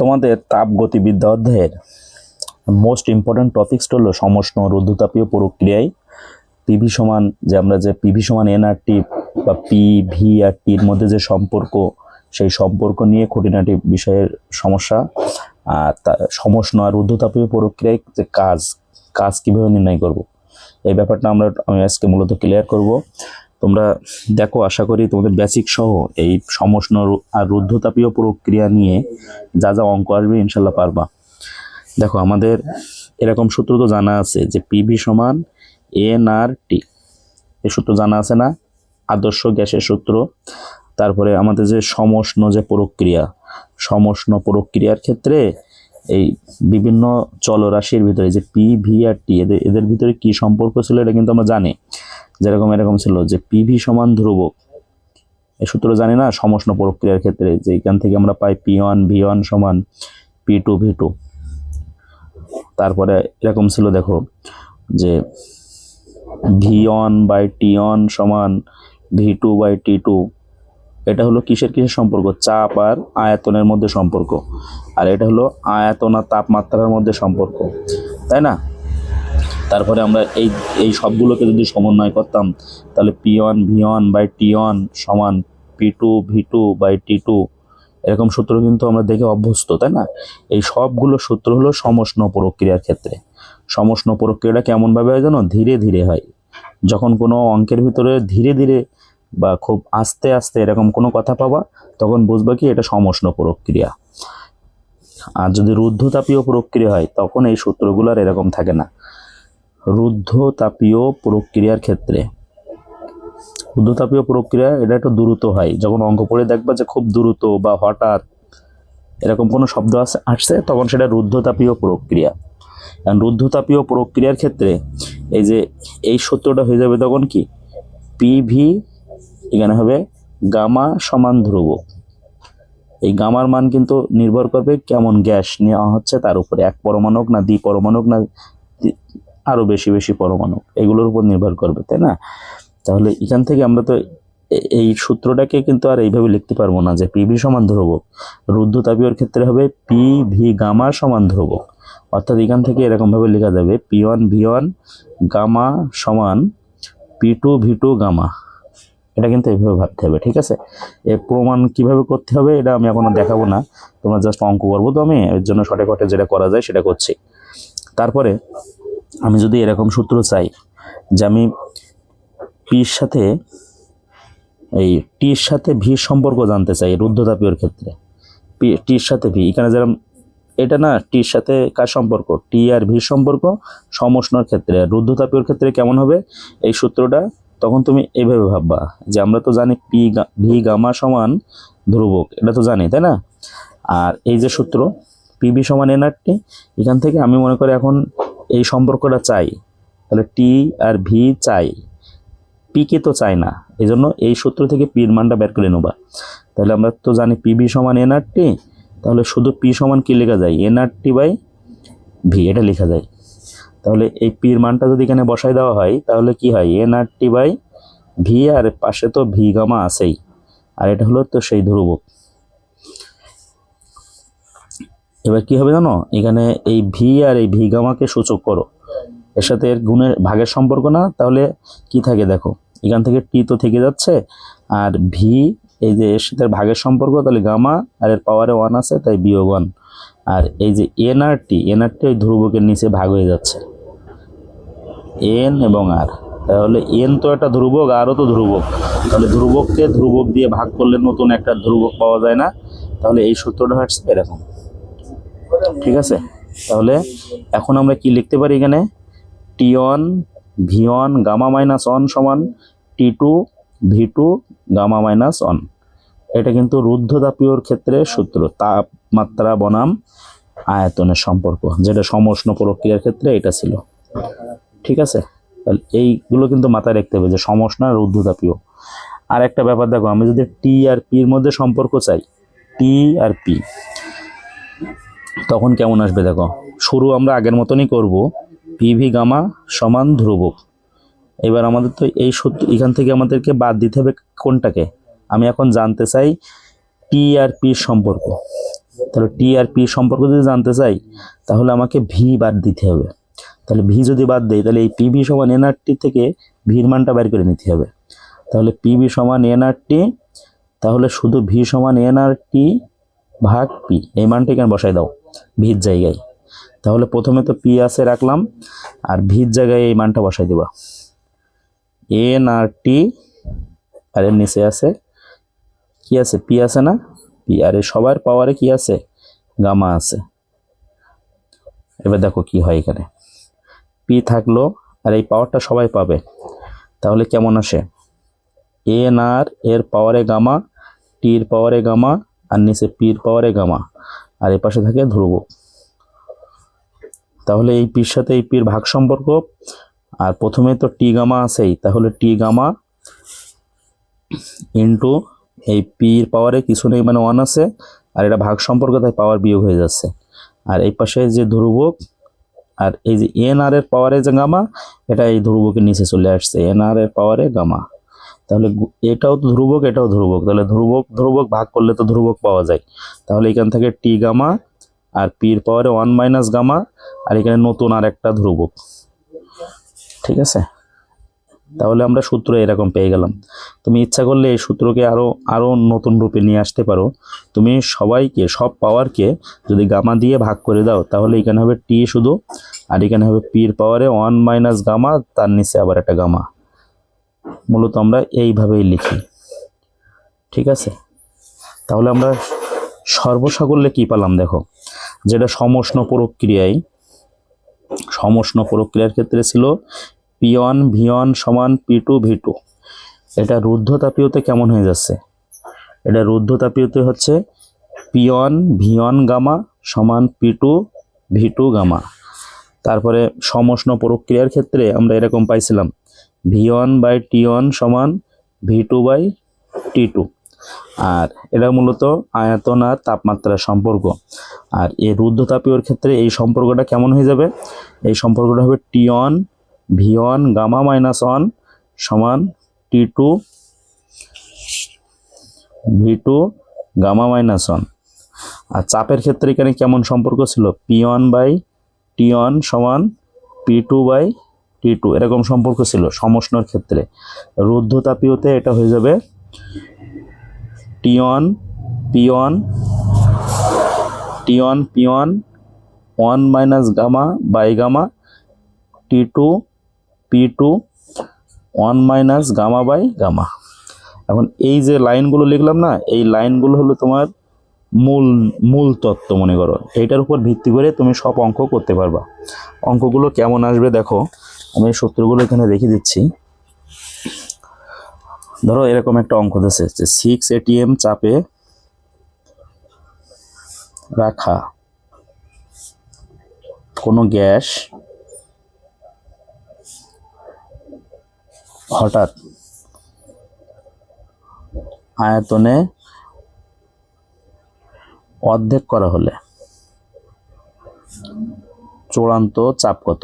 তোমাদের তাপগতিবিদ্যা অধ্যায়ের most important টপিক্সটা হলো সমষ্ণ রুদ্ধতাপীয় প্রক্রিয়ায় পিভি সমান যে আমরা যে পিভি সমান এনআরটি বা পি ভি আর টির মধ্যে যে সম্পর্ক, সেই সম্পর্ক নিয়ে খুঁটিনাটি বিষয়ের সমস্যা। আর তা সমষ্ণ আর রুদ্ধতাপীয় প্রক্রিয়ায় যে কাজ কাজ কীভাবে নির্ণয় করব? এই ব্যাপারটা আমরা, আমি আজকে মূলত ক্লিয়ার করব। তোমরা দেখো, আশা করি তোমাদের বেসিক সহ এই সমষ্ণ আর রুদ্ধতাপীয় প্রক্রিয়া নিয়ে যা যা অঙ্ক আসবে ইনশাল্লাহ পারবা। দেখো, আমাদের এরকম সূত্র তো জানা আছে যে পিভি সমান এন আর টি এই সূত্র জানা আছে না? আদর্শ গ্যাসের সূত্র। তারপরে আমাদের যে সমষ্ণ যে প্রক্রিয়া, সমষ্ণ প্রক্রিয়ার ক্ষেত্রে এই বিভিন্ন চলরাশির ভিতরে যে পি ভি আর টি এদের এদের ভিতরে কি সম্পর্ক ছিল এটা কিন্তু আমরা জানি। যেরকম এরকম ছিল যে পিভি সমান ধ্রুবক। এই সূত্র জানি না, সমষ্ণ প্রক্রিয়ার ক্ষেত্রে যে এখান থেকে আমরা পাই পি ওয়ান ভি ওয়ান সমান পি টু ভি টু তারপরে এরকম ছিল, দেখো, যে V one by T one সমান V two by T two এটা হলো কিসের কিসের সম্পর্ক? চাপ আর আয়তনের মধ্যে সম্পর্ক। আর এটা হলো আয়তন আর তাপমাত্রার মধ্যে সম্পর্ক। তাই না? তারপরে আমরা এই এই সবগুলোকে যদি সমন্বয় করতাম, তাহলে P one V one by T one সমান P two V two by T two এরকম সূত্র কিন্তু আমরা দেখে অভ্যস্ত, তাই না? এই সবগুলো সূত্র হলো সমষ্ণ প্রক্রিয়ার ক্ষেত্রে। সমষ্ণ প্রক্রিয়াটা কেমনভাবে হয় জানো? ধীরে ধীরে হয়। যখন কোনো অঙ্কের ভিতরে ধীরে ধীরে বা খুব আস্তে আস্তে এরকম কোনো কথা পাবা, তখন বুঝবা কি এটা সমষ্ণ প্রক্রিয়া। আর যদি রুদ্ধতাপীয় প্রক্রিয়া হয়, তখন এই সূত্রগুলো আর এরকম থাকে না। রুদ্ধতাপীয় প্রক্রিয়ার ক্ষেত্রে। রুদ্ধতাপীয় প্রক্রিয়া, এটা একটু দ্রুত হয়। যখন অঙ্ক পড়ে দেখবা যে খুব দ্রুত বা হঠাৎ এরকম কোনো শব্দ আসে, আসছে, তখন সেটা রুদ্ধতাপীয় প্রক্রিয়া। কারণ রুদ্ধতাপীয় প্রক্রিয়ার ক্ষেত্রে এই যে এই সূত্রটা হয়ে যাবে তখন কি? পিভি এখানে হবে গামা সমান ধ্রুবক এই গামার মান কিন্তু নির্ভর করবে কেমন গ্যাস নেওয়া হচ্ছে তার উপরে। এক পরমাণুক না দ্বি পরমাণুক না দ্বি- আরও বেশি বেশি পরমাণু। এগুলোর উপর নির্ভর করবে, তাই না? তাহলে এখান থেকে আমরা তো এই সূত্রটাকে কিন্তু আর এইভাবে লিখতে পারব না যে পিভি সমান ধ্রুবক। রুদ্ধতাপীয়র ক্ষেত্রে হবে পি ভি গামা সমান ধ্রুবক। অর্থাৎ এখান থেকে এরকমভাবে লেখা যাবে P one V one gamma সমান P two V two gamma. এটা কিন্তু এইভাবে ভাবতে হবে, ঠিক আছে? এর প্রমাণ কীভাবে করতে হবে এটা আমি এখনও দেখাবো না। তোমরা জাস্ট অঙ্ক করব তো আমি, এর জন্য শর্টে কটে যেটা করা যায় সেটা করছি। তারপরে আমি যদি এরকম সূত্র চাই যে আমি পির সাথে, এই টির সাথে ভি সম্পর্ক জানতে চাই রুদ্ধতাপীয়র ক্ষেত্রে। পি, টির সাথে ভি, এখানে যেরকম, এটা না, টির সাথে কার সম্পর্ক? টি আর ভি সম্পর্ক সমষ্ণর ক্ষেত্রে। রুদ্ধতাপীয়র ক্ষেত্রে কেমন হবে? এই সূত্রটা তখন তুমি এভাবে ভাববা যে আমরা তো জানি পি ভি গামা সমান ধ্রুবক, এটা তো জানি, তাই না? আর এই যে সূত্র পিভি সমান এনআরটি এখান থেকে আমি মনে করি এখন এই সম্পর্কটা চাই। তাহলে টি আর ভি চাই। পিকে তো চাই না। এই জন্য এই সূত্র থেকে পির মানটা বের করে নেবা। তাহলে আমরা তো জানি পিভি সমান এনআরটি তাহলে শুধু পি সমান কি লেখা যায়? এনআরটি বাই ভি এটা লেখা যায়। তাহলে এই পির মানটা যদি এখানে বসাই দেওয়া হয়, তাহলে কি হয়? এনআরটি বাই ভি আর পাশে তো ভি গামা আছেই। আর এটা হলো তো সেই ধ্রুবক। এবার কি হবে জানো? এখানে এই ভি আর এই ভি গামাকে সূচক করো। এর সাথে এর গুণের ভাগের সম্পর্ক না? তাহলে কি থাকে দেখো? এখান থেকে টি তো থেকে যাচ্ছে। আর ভি এই যে এর সাথে ভাগের সম্পর্ক, তাহলে গামা আর এর পাওয়ারে ওয়ান আছে, তাই বিয়োগ ওয়ান আর এই যে এন আর টি এন আর টি ওই ধ্রুবকের নিচে ভাগ হয়ে যাচ্ছে। এন এবং আর তাহলে এন তো একটা ধ্রুবক আরও তো ধ্রুবক। তাহলে ধ্রুবককে ধ্রুবক দিয়ে ভাগ করলে নতুন একটা ধ্রুবক পাওয়া যায় না। তাহলে এই সূত্রটা হচ্ছে এরকম। ঠিক আছে? তাহলে এখন আমরা কি লিখতে পারি এখানে? T one V one gamma minus one সমান T two V two gamma minus one এটা কিন্তু রুদ্ধতাপীয়র ক্ষেত্রে সূত্র, তাপমাত্রা, বনাম, আয়তনের সম্পর্ক, যেটা সমষ্ণ প্রক্রিয়ার ক্ষেত্রে এটা ছিল। ঠিক আছে? তাহলে এইগুলো কিন্তু মাথায় রাখতে হবে যে সমষ্ণ আর রুদ্ধতাপীয় আর একটা ব্যাপার দেখো, আমি যদি টি আর পির মধ্যে সম্পর্ক চাই টি আর পি তখন কেমন আসবে দেখো? শুরু আমরা আগের মতনই করব। পিভি গামা সমান ধ্রুবক। এবার আমাদের তো এই সূত্র এখান থেকে আমাদেরকে বাদ দিতে হবে কোনটাকে? আমি এখন জানতে চাই টি আর পির সম্পর্ক। তাহলে টি আর পি সম্পর্ক যদি জানতে চাই, তাহলে আমাকে ভি বাদ দিতে হবে। তাহলে ভি যদি বাদ দেয় তাহলে এই পিভি সমান এনআরটি থেকে ভির মানটা বের করে নিতে হবে। তাহলে পিভি সমান এনআরটি তাহলে শুধু ভি সমান এনআরটি ভাগ পি, এই মানটা এখানে বসাই দাও ভির জায়গায়। তাহলে প্রথমে তো পি আছে রাখলাম, আর ভির জায়গায় এই মানটা বসাই দেবা। এন আর টি, আর এর নিচে আছে, কি আছে? পি আছে না? পি, আর এই সবার পাওয়ারে কি আছে? গামা আছে। এবার দেখো কি হয় এখানে। পি থাকল, আর এই পাওয়ারটা সবাই পাবে। তাহলে কেমন আসে? এন আর এর পাওয়ারে গামা, টির পাওয়ারে গামা আর নিচে পির পাওয়ারে গামা, আর এই পাশে থাকে ধ্রুব। তাহলে এই পির সাথে এই পির ভাগ সম্পর্ক, আর প্রথমে তো টি গামা আছেই, তাহলে টি গামা ইন্টু এই পির পাওয়ারে কিছু নেই মানে ওয়ান আছে, আর এটা ভাগ সম্পর্ক, তাই পাওয়ার বিয়োগ হয়ে যাচ্ছে। আর এই পাশে যে ধ্রুবক আর এই যে এন আর এর পাওয়ারে যে গামা, এটা এই ধ্রুবকের নিচে চলে আসছে, এন আর এর পাওয়ারে গামা। তাহলে এটাও তো ধ্রুবক, এটাও ধ্রুবক। তাহলে ধ্রুবক ধ্রুবক ভাগ করলে তো ধ্রুবক পাওয়া যায়। তাহলে এখান থেকে টি গামা আর পির পাওয়ারে ওয়ান মাইনাস গামা আর এখানে নতুন আর একটা ধ্রুবক। ঠিক আছে? তাহলে আমরা সূত্র এরকম পেয়ে গেলাম। তুমি ইচ্ছা করলে এই সূত্রকে আরও আরও নতুন রূপে নিয়ে আসতে পারো। তুমি সবাইকে, সব পাওয়ারকে যদি গামা দিয়ে ভাগ করে দাও, তাহলে এখানে হবে টি শুধু, আর এখানে হবে পির পাওয়ারে ওয়ান মাইনাস গামা, তার নিচে আবার একটা গামা। মূলত আমরা এইভাবেই লিখি। ঠিক আছে? তাহলে আমরা সর্বসাকল্যে কি পেলাম দেখো? যেটা সমষ্ণ প্রক্রিয়ায় সমষ্ণ প্রক্রিয়ার ক্ষেত্রে ছিল পি ওয়ান ভি ওয়ান সমান পি টু ভি টু এটা রুদ্ধতাপীয়তে কেমন হয়ে যাচ্ছে? এটা রুদ্ধতাপীয়তে হচ্ছে P one V one gamma সমান P two V two gamma. তারপরে সমষ্ণ প্রক্রিয়ার ক্ষেত্রে আমরা এরকম পাইছিলাম V one by T one সমান V two by T two আর এটা মূলত আয়তন আর তাপমাত্রার সম্পর্ক। আর এই রুদ্ধতাপীয়র ক্ষেত্রে এই সম্পর্কটা কেমন হয়ে যাবে? এই সম্পর্কটা হবে T one V one gamma minus one সমান T two V two gamma minus one আর চাপের ক্ষেত্রে এখানে কেমন সম্পর্ক ছিল? P one by T one সমান P two by T two, এরকম সম্পর্ক ছিল সমষ্ণর ক্ষেত্রে। রুদ্ধতাপীয়তে এটা হয়ে যাবে T one, P one, T one one one minus gamma, by gamma, T two, P two, one minus gamma, by gamma. এখন এই যে লাইনগুলো লিখলাম না, এই লাইনগুলো হলো তোমার মূল মূল তত্ত্ব মনে করো। এইটার উপর ভিত্তি করে তুমি সব অঙ্ক করতে পারবা। অঙ্কগুলো কেমন আসবে দেখো। আমি সূত্রগুলো এখানে রেখে দিচ্ছি। ধরো এরকম একটা অঙ্ক দিচ্ছে যে সিক্স এটিএম চাপে রাখা কোনো গ্যাস হঠাৎ আয়তনে অর্ধেক করা হলে চূড়ান্ত চাপ কত?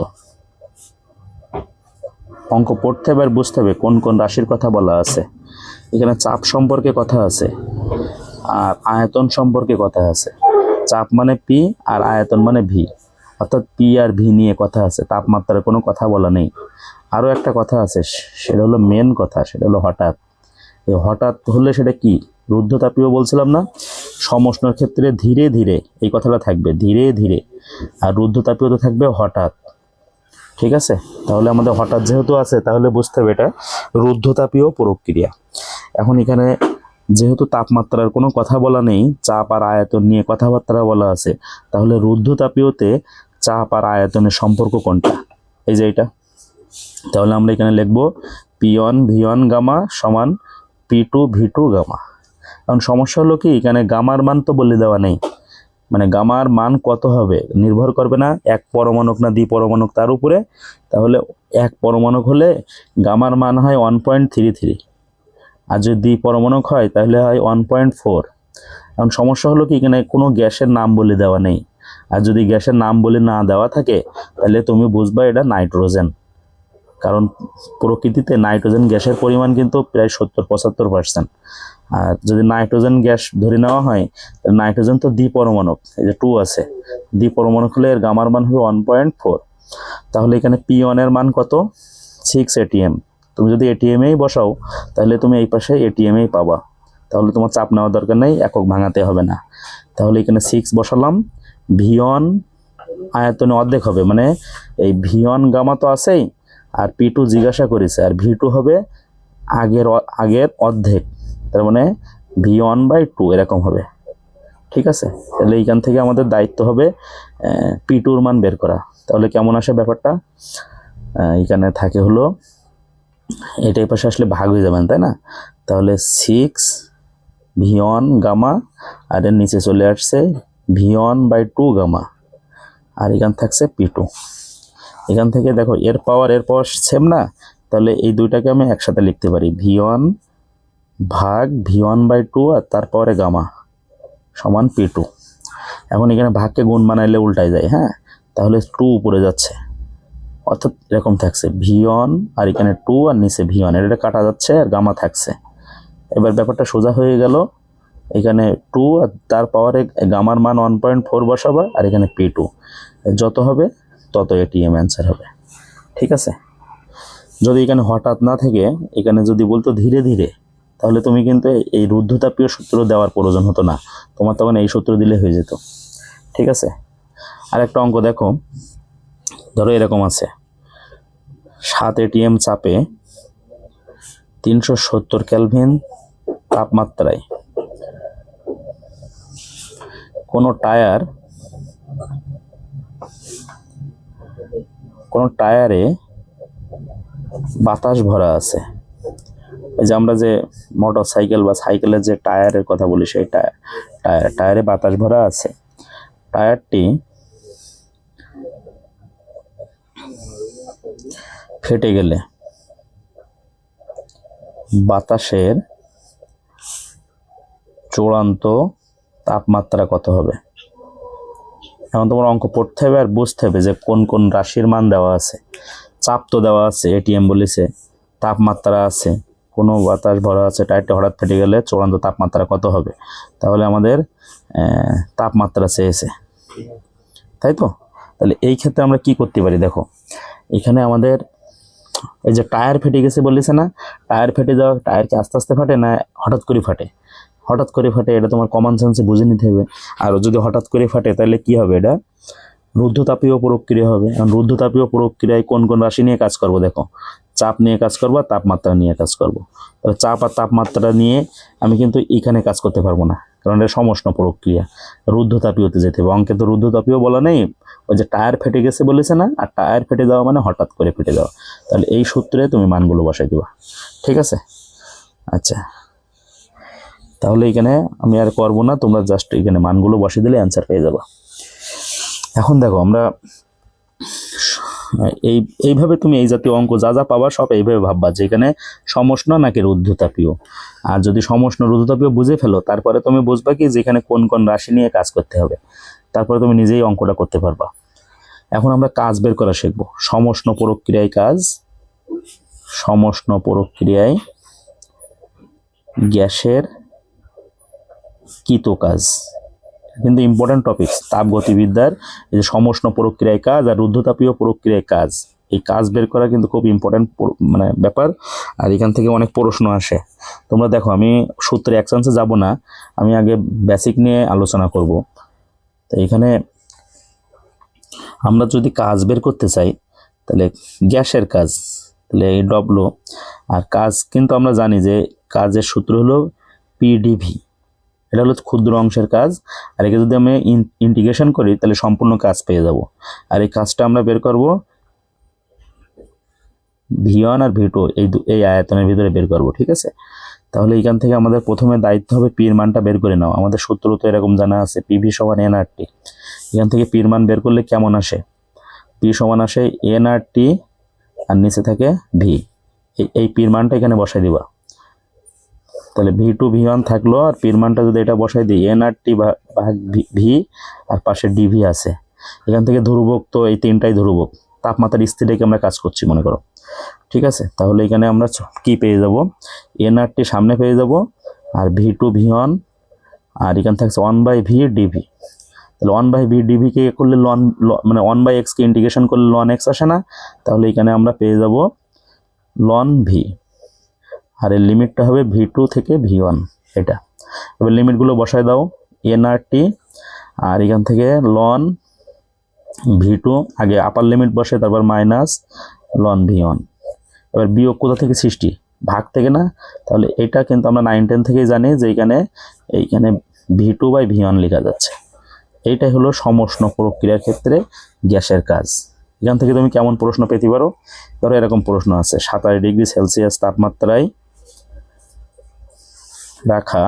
অঙ্ক পড়তে হবে আর বুঝতে হবে কোন কোন রাশির কথা বলা আছে। এখানে চাপ সম্পর্কে কথা আছে আর আয়তন সম্পর্কে কথা আছে। চাপ মানে পি আর আয়তন মানে ভি অর্থাৎ পি আর ভি নিয়ে কথা আছে, তাপমাত্রার কোনো কথা বলা নেই। আরও একটা কথা আছে, সেটা হলো মেন কথা, সেটা হলো হঠাৎ। এই হঠাৎ হলে সেটা কি? রুদ্ধতাপীয় বলছিলাম না? সমষ্ণর ক্ষেত্রে ধীরে ধীরে এই কথাটা থাকবে, ধীরে ধীরে। আর রুদ্ধতাপীয় তো থাকবে হঠাৎ। ঠিক আছে? তাহলে আমাদের হঠাৎ যেহেতু আছে, তাহলে বুঝতে হবে এটা রুদ্ধতাপীয় প্রক্রিয়া। এখন এখানে যেহেতু তাপমাত্রার কোনো কথা বলা নেই, চাপ আর আয়তন নিয়ে কথাবার্তা বলা আছে, তাহলে রুদ্ধতাপীয়তে চাপ আর আয়তনের সম্পর্ক কোনটা? এই যে এটা। তাহলে আমরা এখানে লিখব P one V one gamma সমান P two V two gamma. এখন সমস্যা হলো কি, এখানে গামার মান তো বলে দেওয়া নেই। মানে গামার মান কত হবে? নির্ভর করবে না এক পরমাণুক না দ্বি পরমাণুক তার উপরে। তাহলে এক পরমাণুক হলে গামার মান হয় ওয়ান পয়েন্ট থ্রি থ্রি আর যদি দ্বি পরমাণুক হয়, তাহলে হয় ওয়ান পয়েন্ট ফোর এখন সমস্যা হলো কি, এখানে কোনো গ্যাসের নাম বলে দেওয়া নেই। আর যদি গ্যাসের নাম বলে না দেওয়া থাকে, তাহলে তুমি বুঝবা এটা নাইট্রোজেন। কারণ প্রকৃতিতে নাইট্রোজেন গ্যাসের পরিমাণ কিন্তু প্রায় সত্তর, পঁচাত্তর পার্সেন্ট আর যদি নাইট্রোজেন গ্যাস ধরে নেওয়া হয়, তাহলে নাইট্রোজেন তো দ্বিপরমাণুক এই যে টু আছে। দ্বিপরমাণুক হলে এর গামার মান হবে ওয়ান পয়েন্ট ফোর তাহলে এখানে পি ওয়ানের মান কত? সিক্স এটিএম তুমি যদি এটিএমেই বসাও, তাহলে তুমি এই পাশে এটিএমেই পাবা। তাহলে তোমার চাপ নেওয়ার দরকার নেই, একক ভাঙাতে হবে না। তাহলে এখানে সিক্স বসালাম। ভিয়ন আয়তনে অর্ধেক হবে মানে এই ভিয়ন গামা তো আছেই আর পি টু জিজ্ঞাসা করেছে, আর ভি টু হবে আগের আগের অর্ধেক। তার মানে ভি ওয়ান বাই টু এরকম হবে। ঠিক আছে? তাহলে এইখান থেকে আমাদের দায়িত্ব হবে পি টুর মান বের করা। তাহলে কেমন আসে ব্যাপারটা? এখানে থাকে হলো এটাই পাশে আসলে ভাগ হয়ে যাবেন, তাই না? তাহলে সিক্স ভিয়ন গামা আর এর নিচে চলে আসছে V one by two gamma আর এখান থাকছে পি টু এখান থেকে দেখো, এর পাওয়ার এর পাওয়ার সেম না? তাহলে এই দুইটাকে আমি একসাথে লিখতে পারি। ভি ওয়ান ভাগ ভি ওয়ান বাই টু আর তারপরে গামা সমান পি টু এখন এখানে ভাগকে গুণ বানাইলে উল্টাই যায় হ্যাঁ? তাহলে টু উপরে যাচ্ছে। অর্থাৎ এরকম থাকছে। ভি ওয়ান আর এখানে টু আর নিচে ভি ওয়ান এটা কাটা যাচ্ছে আর গামা থাকছে। এবার ব্যাপারটা সোজা হয়ে গেল। এখানে টু আর তার পাওয়ারে গামার মান ওয়ান পয়েন্ট ফোর বসাবা আর এখানে পি টু যত হবে তত এটিএম অ্যান্সার হবে। ঠিক আছে? যদি এখানে হঠাৎ না থেকে, এখানে যদি বলতো ধীরে ধীরে, তাহলে তুমি কিন্তু এই রুদ্ধতাপীয় সূত্র দেওয়ার প্রয়োজন হতো না। তোমার তখন এই সূত্র দিলে হয়ে যেত। ঠিক আছে? আর একটা অঙ্ক দেখো। ধরো এরকম আছে। সাত এটিএম চাপে তিনশো সত্তর ক্যালভিন তাপমাত্রায় কোনো টায়ার কোনো টায়ারে বাতাস ভরা আছে। যে আমরা যে মোটর সাইকেল বা সাইকেলের যে টায়ারের কথা বলি, সেই টায়ার টায়ার, টায়ারে বাতাস ভরা আছে। টায়ারটি ফেটে গেলে বাতাসের চূড়ান্ত তাপমাত্রা কত হবে? এখন তোমার অঙ্ক পড়তে হবে আর বুঝতে হবে যে কোন কোন রাশির মান দেওয়া আছে। চাপ তো দেওয়া আছে এটিএম বলেছে, তাপমাত্রা আছে, কোনো বাতাস ভরা আছে টায়ারটা হঠাৎ ফেটে গেলে চূড়ান্ত তাপমাত্রা কত হবে? তাহলে আমাদের তাপমাত্রা চেয়েছে। তাই তো? তাহলে এই ক্ষেত্রে আমরা কি করতে পারি দেখো, এখানে আমাদের এই যে টায়ার ফেটে গেছে বলেছে না, টায়ার ফেটে যাওয়া, টায়ার কি আস্তে আস্তে ফাটে না হঠাৎ করে ফাটে? হঠাৎ করে ফাটে, এটা তোমার কমন সেন্সে বুঝে নিতে হবে। আর যদি হঠাৎ করে ফাটে, তাহলে কি হবে এটা? রুদ্ধতাপীয় প্রক্রিয়া হবে। এখন রুদ্ধতাপীয় প্রক্রিয়ায় কোন কোন রাশি নিয়ে কাজ করব? দেখো, চাপ নিয়ে কাজ করব আর তাপমাত্রা নিয়ে কাজ করব। তাহলে চাপ আর তাপমাত্রা নিয়ে আমি কিন্তু এখানে কাজ করতে পারব না, কারণ এটা সমষ্ণ প্রক্রিয়া। রুদ্ধতাপীয়তে যেতে হবে। অঙ্কে তো রুদ্ধতাপীয় বলা নেই। ওই যে টায়ার ফেটে গেছে বলেছে না? আর টায়ার ফেটে যাওয়া মানে হঠাৎ করে ফেটে যাওয়া। তাহলে এই সূত্রে তুমি মানগুলো বসাই দিবা। ঠিক আছে? আচ্ছা। তাহলে এখানে আমি আর করব না, তোমরা জাস্ট এখানে মানগুলো বসে দিলে অ্যান্সার পেয়ে যাবা। এখন দেখো আমরা এই, এইভাবে তুমি এই জাতীয় অঙ্ক যা যা পাবা সব এইভাবে ভাববা যে এখানে সমষ্ণ নাকি রুদ্ধতাপীয়। আর যদি সমষ্ণ রুদ্ধতাপীয় বুঝে ফেলো, তারপরে তুমি বুঝবা কি যে এখানে কোন কোন রাশি নিয়ে কাজ করতে হবে। তারপরে তুমি নিজেই অঙ্কটা করতে পারবা। এখন আমরা কাজ বের করা শিখব। সমষ্ণ প্রক্রিয়ায় কাজ, সমষ্ণ প্রক্রিয়ায় গ্যাসের কৃত কাজ। কিন্তু ইম্পর্ট্যান্ট টপিক তাপগতিবিদ্যার এই যে সমষ্ণ প্রক্রিয়ায় কাজ আর রুদ্ধতাপীয় প্রক্রিয়ায় কাজ, এই কাজ বের করা কিন্তু খুব ইম্পর্ট্যান্ট মানে ব্যাপার। আর এখান থেকে অনেক প্রশ্ন আসে। তোমরা দেখো, আমি সূত্রে এক চান্সে যাব না, আমি আগে বেসিক নিয়ে আলোচনা করব। তো এখানে আমরা যদি কাজ বের করতে চাই, তাহলে গ্যাসের কাজ, তাহলে এই ডব্লু আর কাজ কিন্তু আমরা জানি যে, কাজের সূত্র হলো পিডিভি এটা হলো ক্ষুদ্র অংশের কাজ। আর একে যদি আমি ইন্টিগ্রেশন করি, তাহলে সম্পূর্ণ কাজ পেয়ে যাব। আর এই কাজটা আমরা বের করব ভি ওয়ান আর ভি টু এই এই আয়তনের ভিতরে বের করব, ঠিক আছে? তাহলে এখান থেকে আমাদের প্রথমে দায়িত্ব হবে পির মানটা বের করে নাও আমাদের সূত্র তো এরকম জানা আছে পিভি সমান এন আর টি এখান থেকে পির মান বের করলে কেমন আসে? পি সমান আসে এন আর নিচে থাকে ভি এই পির মানটা এখানে বসাই দিবা। তাহলে ভি টু ভি ওয়ান থাকল আর পির মানটা যদি এটা বসাই দিই এন আর টি ভাগ ভি আর পাশে ডিভি আছে। এখান থেকে ধ্রুবক তো এই তিনটাই ধ্রুবক। তাপমাত্রার স্থির রেখে আমরা কাজ করছি মনে করো? ঠিক আছে? তাহলে এখানে আমরা কি পেয়ে যাব? এনআরটি সামনে পেয়ে যাব আর ভি টু ভি ওয়ান আর এখানে থাকছে one by V D V তাহলে ওয়ান বাই ভি ডিভিকে করলে লন মানে ওয়ান বাই এক্সকে ইন্টিগ্রেশন করলে লন এক্স আসে না। তাহলে এখানে আমরা পেয়ে যাব লন ভি আর এর লিমিটটা হবে ভি টু থেকে ভি ওয়ান এটা। এবার লিমিটগুলো বসায় দাও এনআরটি আর এখান থেকে লন ভি টু আগে আপার লিমিট বসে, তারপর মাইনাস লন ভি ওয়ান এবার বিয়োগ কোথা থেকে সৃষ্টি? ভাগ থেকে না? তাহলে এটা কিন্তু আমরা নাইন টেন থেকেই জানি যে এইখানে এইখানে V two by V one লেখা যাচ্ছে। এইটাই হলো সমষ্ণ প্রক্রিয়ার ক্ষেত্রে গ্যাসের কাজ। এখান থেকে তুমি কেমন প্রশ্ন পেতে পারো? ধরো এরকম প্রশ্ন আছে, সাতাশ ডিগ্রি সেলসিয়াস তাপমাত্রায় রাখা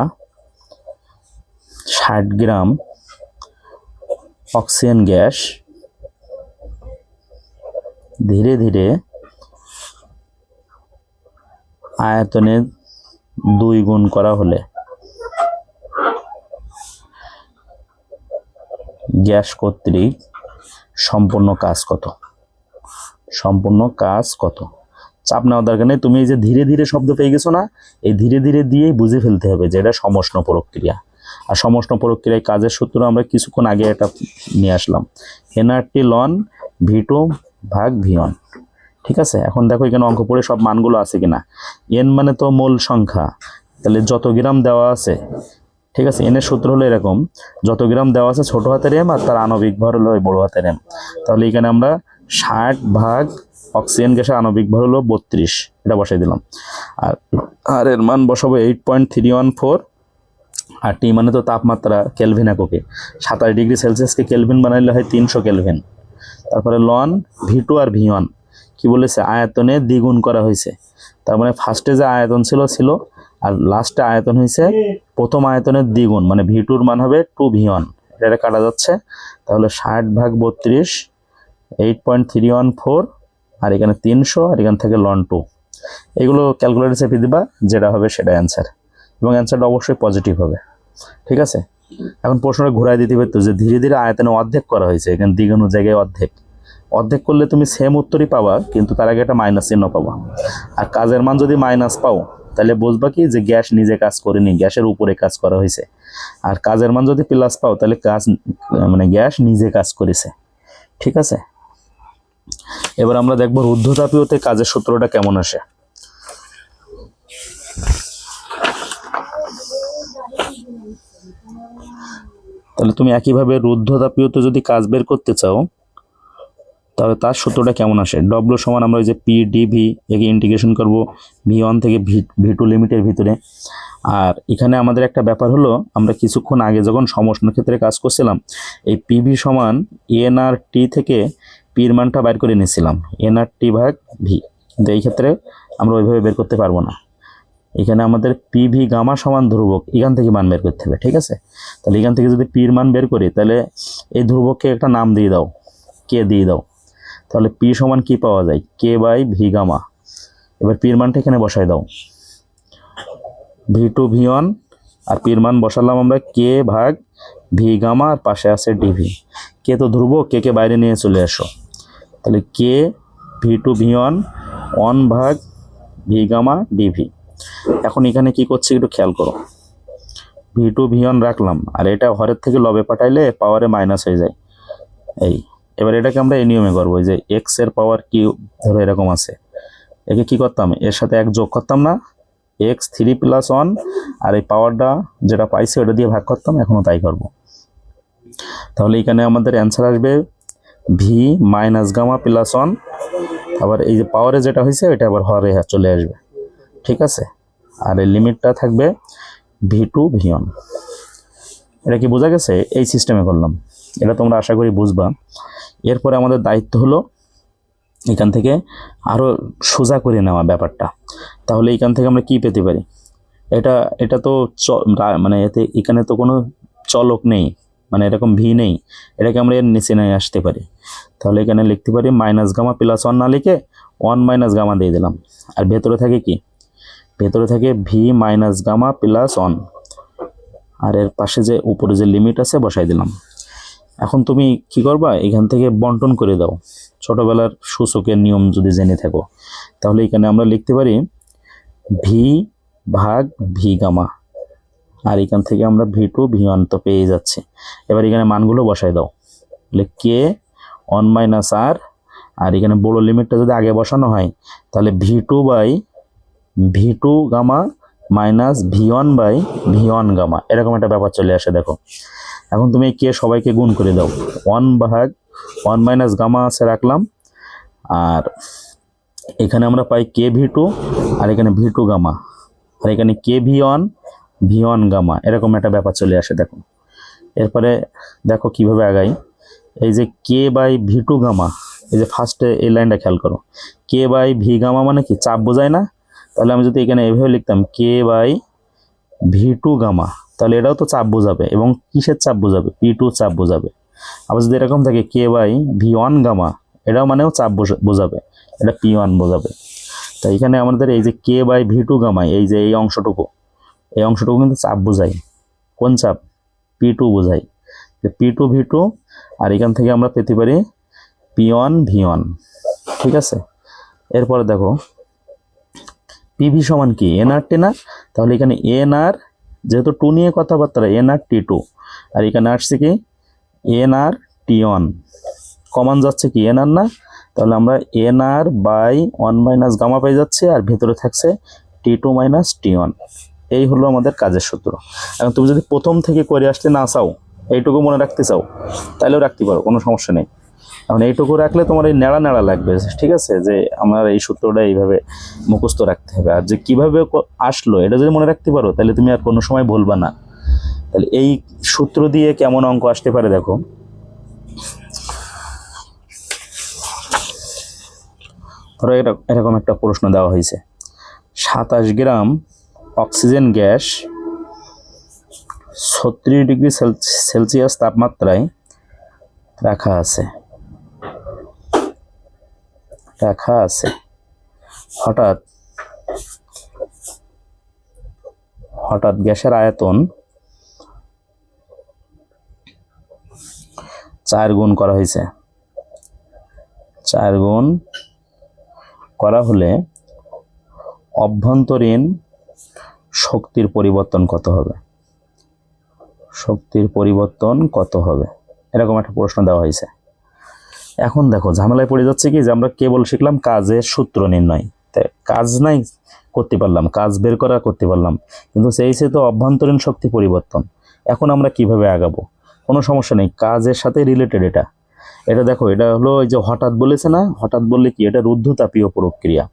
ষাট গ্রাম অক্সিজেন গ্যাস ধীরে ধীরে আয়তনে দুই গুণ করা হলে গ্যাস কর্তৃক সম্পূর্ণ কাজ কত? সম্পূর্ণ কাজ কত? চাপ নেওয়ার দরকার নেই। তুমি এই যে ধীরে ধীরে শব্দ পেয়ে গেছো না, এই ধীরে ধীরে দিয়েই বুঝে ফেলতে হবে যে এটা সমষ্ণ প্রক্রিয়া। আর সমষ্ণ প্রক্রিয়ায় কাজের সূত্র আমরা কিছুক্ষণ আগে এটা নিয়ে আসলাম। এনআরটি লন ভি টু ভাগ ভিয়ন। ঠিক আছে? এখন দেখো এখানে অঙ্ক পড়ে সব মানগুলো আছে কিনা। এন মানে তো মূল সংখ্যা। তাহলে যত গ্রাম দেওয়া আছে, ঠিক আছে? এনের সূত্র হলো এরকম, যত গ্রাম দেওয়া আছে ছোট হাতের এম আর তার আণবিক ভর হলো বড় হাতের এম। তাহলে এখানে আমরা ষাট ভাগ অক্সিজেন গ্যাসের আণবিক ভর হলো বত্রিশ, এটা বসাই দিলাম। আর আর এর মান বসাবো eight point three one four আর টি মানে তো তাপমাত্রা কেলভিন এককে। সাতাশ ডিগ্রি সেলসিয়াসকে কেলভিন বানাইলে হয় তিনশো কেলভিন তারপরে লন ভি টু আর ভি ওয়ান কী বলেছে? আয়তনে দ্বিগুণ করা হয়েছে। তার মানে ফার্স্টে যে আয়তন ছিল ছিল, আর লাস্টে আয়তন হয়েছে, প্রথম আয়তনের দ্বিগুণ মানে ভি টুর মান হবে টু ভি ওয়ান এটা কাটা যাচ্ছে। তাহলে ষাট ভাগ বত্রিশ eight point three one four আর এখানে তিনশো, আর এখান থেকে লন টু এগুলো ক্যালকুলেটর চেপে দিবা, যেটা হবে সেটা অ্যান্সার এবং অ্যান্সারটা অবশ্যই পজিটিভ হবে। ঠিক আছে? এখন প্রশ্নটা ঘুরাই দিতে পারতো যে ধীরে ধীরে আয়তনে অর্ধেক করা হয়েছে, এখানে দ্বিগুণ জায়গায় অর্ধেক। অর্ধেক করলে তুমি সেম উত্তরই পাবা, কিন্তু তার আগে একটা মাইনাস চিহ্ন পাবা। আর কাজের মান যদি মাইনাস পাও, তাহলে বুঝবা কি, যে গ্যাস নিজে কাজ করেনি, গ্যাসের উপরে কাজ করা হয়েছে। আর কাজের মান যদি প্লাস পাও, তাহলে কাজ মানে গ্যাস নিজে কাজ করেছে। ঠিক আছে? এবার আমরা দেখব রুদ্ধতাপীয়তে কাজের সূত্রটা কেমন আসে। তাহলে তুমি একইভাবে রুদ্ধতাপীয়তে যদি কাজ বের করতে চাও, তাহলে তার সূত্রটা কেমন আসে? ডব্লু সমান আমরা ওই যে পি ডিভি একে ইন্টিগ্রেশন করব ভি ওয়ান থেকে ভি ভি টু লিমিটের ভিতরে। আর এখানে আমাদের একটা ব্যাপার হলো, আমরা কিছুক্ষণ আগে যখন সমষ্ণ ক্ষেত্রে কাজ করছিলাম, এই পিভি সমান এনআর টি থেকে পির মানটা বাইর করে নিয়েছিলাম এনআর টি ভাগ ভি। কিন্তু এই ক্ষেত্রে আমরা ওইভাবে বের করতে পারব না। এখানে আমাদের পিভি গামা সমান ধ্রুবক এখান থেকে মান বের করতে হবে, ঠিক আছে? তাহলে এখান থেকে যদি পির মান বের করি, তাহলে এই ধ্রুবককে একটা নাম দিয়ে দাও, কে দিয়ে দাও। তাহলে পি সমান কি পাওয়া যায়? K by V gamma. এবার পির মানটা এখানে বসাই দাও। ভি টু ভি ওয়ান, আর পির মান বসালাম আমরা কে ভাগ ভি গামা, আর পাশে আছে ডিভি কে তো ধ্রুবক, কে কে বাইরে নিয়ে চলে আসো। তাহলে K V two V one one ভাগ ভি গামা ডিভি এখন এখানে কি করছি একটু খেয়াল করো। ভি টু ভি ওয়ান রাখলাম, আর এটা হরের থেকে লবে পাঠাইলে পাওয়ারে মাইনাস হয়ে যায়। এই, এবার এটাকে আমরা এই নিয়মে করব যে এক্সের পাওয়ার কি ধরো এরকম আছে। একে কি করতাম? এর সাথে এক যোগ করতাম না। এক্স থ্রি প্লাস ওয়ান আর এই পাওয়ারটা যেটা পাইছে ওটা দিয়ে ভাগ করতাম এখনও তাই করব। তাহলে এখানে আমাদের অ্যান্সার আসবে V minus gamma plus one আবার এই যে পাওয়ারে যেটা হয়েছে ওইটা আবার হরে চলে আসবে। ঠিক আছে? আর এই লিমিটটা থাকবে ভি টু ভি ওয়ান এটা কি বোঝা গেছে? এই সিস্টেমে করলাম। এটা তোমরা আশা করি বুঝবা। এরপরে আমাদের দায়িত্ব হলো এখান থেকে আরও সোজা করে নেওয়া ব্যাপারটা। তাহলে এখান থেকে আমরা কি পেতে পারি? এটা এটা তো মানে এতে এখানে তো কোনো চলক নেই। মানে এরকম ভি নেই, এটাকে আমরা এর নিচে নিয়ে আসতে পারি। তাহলে এখানে লিখতে পারি মাইনাস গামা প্লাস ওয়ান না লিখে ওয়ান মাইনাস গামা দিয়ে দিলাম। আর ভেতরে থাকে কি? ভেতরে থাকে V minus gamma plus one আর এর পাশে যে উপরে যে লিমিট আছে বসাই দিলাম। এখন তুমি কি করবা? এখান থেকে বন্টন করে দাও। ছোটবেলার সূচকের নিয়ম যদি জেনে থাকো। তাহলে এখানে আমরা লিখতে পারি ভি ভাগ ভি গামা আর এখান থেকে আমরা ভি টু ভি ওয়ান তো পেয়ে যাচ্ছি। এবার এখানে মানগুলো বসাই দাও। তাহলে কে ওয়ান মাইনাস আর আর এখানে বড় লিমিটটা যদি আগে বসানো হয়, তাহলে V two by V two gamma minus V one by V one gamma এরকম একটা ব্যাপার চলে আসে, দেখো। এখন তুমি কে সবাইকে গুণ করে দাও। ওয়ান ভাগ ওয়ান মাইনাস গামা আছে রাখলাম। আর এখানে আমরা পাই কে ভি টু আর এখানে ভি টু গামা আর এখানে K V one V one gamma, এরকম একটা ব্যাপার চলে আসে, দেখো। এরপরে দেখো কীভাবে আগাই। এই যে K by V two gamma, এই যে ফার্স্টে এই লাইনটা খেয়াল করো। কে বাই ভি গামা মানে কি? চাপ বোঝায় না? তাহলে আমি যদি এখানে এভাবে লিখতাম, K by V two gamma, তাহলে এটাও তো চাপ বোঝাবে এবং কিসের চাপ বোঝাবে? পি টু চাপ বোঝাবে। আবার যদি এরকম থাকে, K by V one gamma, এটাও মানেও চাপ বোঝা- বোঝাবে। এটা পি ওয়ান বোঝাবে। তাই এখানে আমাদের এই যে K by V two gamma এই যে এই অংশটুকু এই অংশটুকু কিন্তু চাপ বোঝায় কোন চাপ? পি টু বোঝায় পি টু ভি টু আর এখান থেকে আমরা পেতে পারি পি ওয়ান ভি ওয়ান ঠিক আছে? এরপরে দেখো পিভি সমান কি? এন আর টি না? তাহলে এখানে এন আর যেহেতু টু নিয়ে কথাবার্তা এন আর টি টু আর এখানে আসছে কি? এন আর টি ওয়ান কমান যাচ্ছে কি? এন আর না? তাহলে আমরা N R by one minus gamma পেয়ে যাচ্ছে আর ভেতরে থাকছে T two minus T one এই হলো আমাদের কাজের সূত্র। এখন তুমি যদি প্রথম থেকে করে আসতে না চাও, এইটুকু মনে রাখতে চাও তাহলেও রাখতে পারো, কোনো সমস্যা নেই। এখন এইটুকু রাখলে তোমার এই নেড়া নেড়া লাগবে, ঠিক আছে? যে আমার এই সূত্রটা এইভাবে মুখস্থ রাখতে হবে। আর যে কীভাবে আসলো, এটা যদি মনে রাখতে পারো তাহলে তুমি আর কোনো সময় ভুলবা না। তাহলে এই সূত্র দিয়ে কেমন অঙ্ক আসতে পারে দেখো। ধরো এরকম একটা প্রশ্ন দেওয়া হয়েছে। সাতাশ গ্রাম অক্সিজেন গ্যাস ছত্রিশ ডিগ্রি সেল- সেলসিয়াস তাপমাত্রায় রাখা আছে। রাখা আছে। হঠাৎ হঠাৎ গ্যাসের আয়তন চার গুণ করা হয়েছে। চার গুণ করা হলে অভ্যন্তরীণ শক্তির পরিবর্তন কত হবে? শক্তির পরিবর্তন কত হবে? এরকম একটা প্রশ্ন দেওয়া হয়েছে। এখন দেখো, ঝামেলায় পড়ে যাচ্ছে কি যে আমরা কেবল শিখলাম কাজের সূত্র নির্ণয়। কাজ নাই, করতে পারলাম। কাজ বের করা করতে পারলাম। কিন্তু সেই সে তো অভ্যন্তরীণ শক্তি পরিবর্তন। এখন আমরা কীভাবে আগাবো? কোনো সমস্যা নেই। কাজের সাথে রিলেটেড এটা। এটা দেখো, এটা হলো এই যে হঠাৎ বলেছে না? হঠাৎ বললে কি? এটা রুদ্ধতাপীয় প্রক্রিয়া।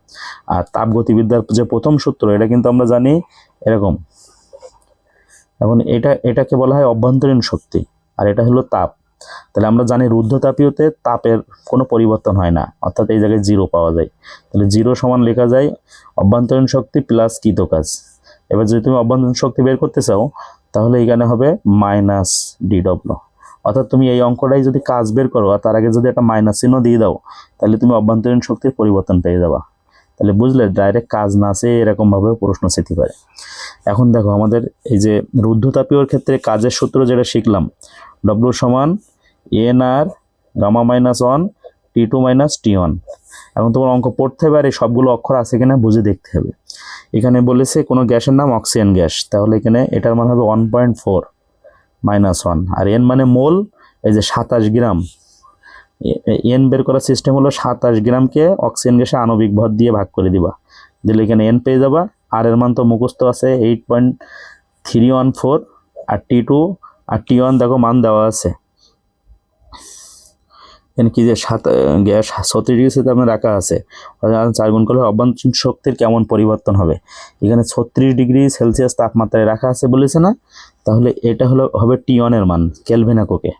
আর তাপগতিবিদ্যার যে প্রথম সূত্র, এটা কিন্তু আমরা জানি এরকম। এখন এটা, এটাকে বলা হয় অভ্যন্তরীণ শক্তি, আর এটা হলো তাপ। তাহলে আমরা জানি রুদ্ধতাপীয়তে তাপের কোনো পরিবর্তন হয় না, অর্থাৎ এই জায়গায় জিরো পাওয়া যায়। তাহলে জিরো সমান লেখা যায় অভ্যন্তরীণ শক্তি প্লাস কৃত কাজ এবার যদি তুমি অভ্যন্তরীণ শক্তি বের করতে চাও, তাহলে এখানে হবে মাইনাস ডিডব্লিউ অর্থাৎ তুমি এই অঙ্কটাই যদি কাজ বের করো আর তার আগে যদি একটা মাইনাস চিহ্ন দিয়ে দাও, তাহলে তুমি অভ্যন্তরীণ শক্তির পরিবর্তন পেয়ে যাবা। তাহলে বুঝলে ডাইরেক্ট কাজ না আছে এরকমভাবে প্রশ্ন যেতে পারে। এখন দেখো আমাদের এই যে রুদ্ধতাপীয়র ক্ষেত্রে কাজের সূত্র যেটা শিখলাম ডব্লিউ সমান N R gamma minus one T two minus T one এখন তোমার অঙ্ক পড়তে আর এই সবগুলো অক্ষর আছে কিনা বুঝে দেখতে হবে। এখানে বলেছে কোনো গ্যাসের নাম অক্সিজেন গ্যাস, তাহলে এখানে এটার মান হবে one point four minus one. আর এন মানে মোল, এই যে সাতাশ গ্রাম। এন বের করার সিস্টেম হলো সাতাশ গ্রামকে অক্সিজেন গ্যাসে আণবিক ভর দিয়ে ভাগ করে দিবা। দিলে এখানে এন পেয়ে যাবা। আর এর মান তো মুখস্থ আছে, eight point three one four আর টি টু। আর টি ওয়ান দেখো মান দেওয়া আছে। এখানে কি যে সাত গ্যাস ছত্রিশ ডিগ্রি সেলসিয়াস রাখা আছে। চার গুণ করলে অভ্যন্তরীণ শক্তির কেমন পরিবর্তন হবে? এখানে ছত্রিশ ডিগ্রি সেলসিয়াস তাপমাত্রায় রাখা আছে বলেছে না? তাহলে এটা হলো, হবে টি ওয়ানের মান কেলভিনাকোকে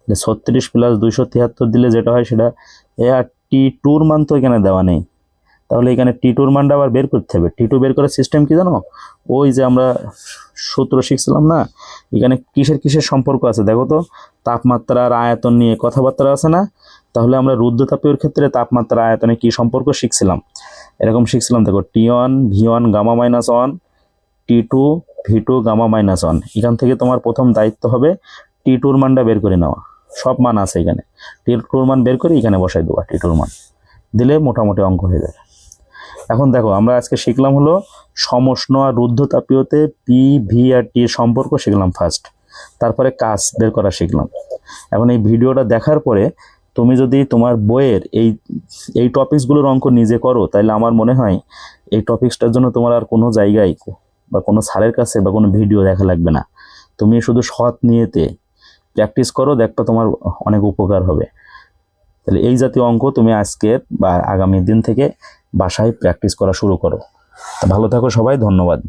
তাহলে ছত্রিশ প্লাস দুইশো তিয়াত্তর দিলে যেটা হয় সেটা, এ আর টি টুর মান তো এখানে দেওয়া নেই। তাহলে এখানে টি টুর মানটা আবার বের করতে হবে। টি টু বের করার সিস্টেম কি জানো? ওই যে আমরা সূত্র শিখছিলাম না? এখানে কিসের কিসের সম্পর্ক আছে? দেখো তো, তাপমাত্রা আর আয়তন নিয়ে কথাবার্তা আছে না? তাহলে আমরা রুদ্রতাপীয় ক্ষেত্রে তাপমাত্রা, আয়তনে কি সম্পর্ক শিখছিলাম? এরকম শিখছিলাম, দেখো T one V one gamma minus one T two V two gamma minus one এখান থেকে তোমার প্রথম দায়িত্ব হবে টি টুর মানটা বের করে নেওয়া। সব মান আছে এখানে। টি টুর মান বের করে এখানে বসাই দেবো টি টুর মান। দিলে মোটামুটি অঙ্ক হয়ে যাবে। এখন দেখো, আমরা আজকে শিখলাম হলো সমষ্ণ আর রুদ্ধতাপীয়তে পি ভি আর টি এর সম্পর্ক শিখলাম ফার্স্ট তারপরে কাজ বের করা শিখলাম। এখন এই ভিডিওটা দেখার পরে তুমি যদি তোমার বইয়ের এই এই টপিকসগুলোর অঙ্ক নিজে করো, তাহলে আমার মনে হয় এই টপিকসটার জন্য তোমার আর কোনো জায়গায় বা কোনো স্যারের কাছে বা কোনো ভিডিও দেখা লাগবে না। তুমি শুধু সৎ নিয়েতে প্র্যাকটিস করো, দেখবা তোমার অনেক উপকার হবে। তাহলে এই জাতীয় অঙ্ক তুমি আজকে বা আগামী দিন থেকে বাসায় প্র্যাকটিস করা শুরু করো। ভালো থাকো সবাই ধন্যবাদ।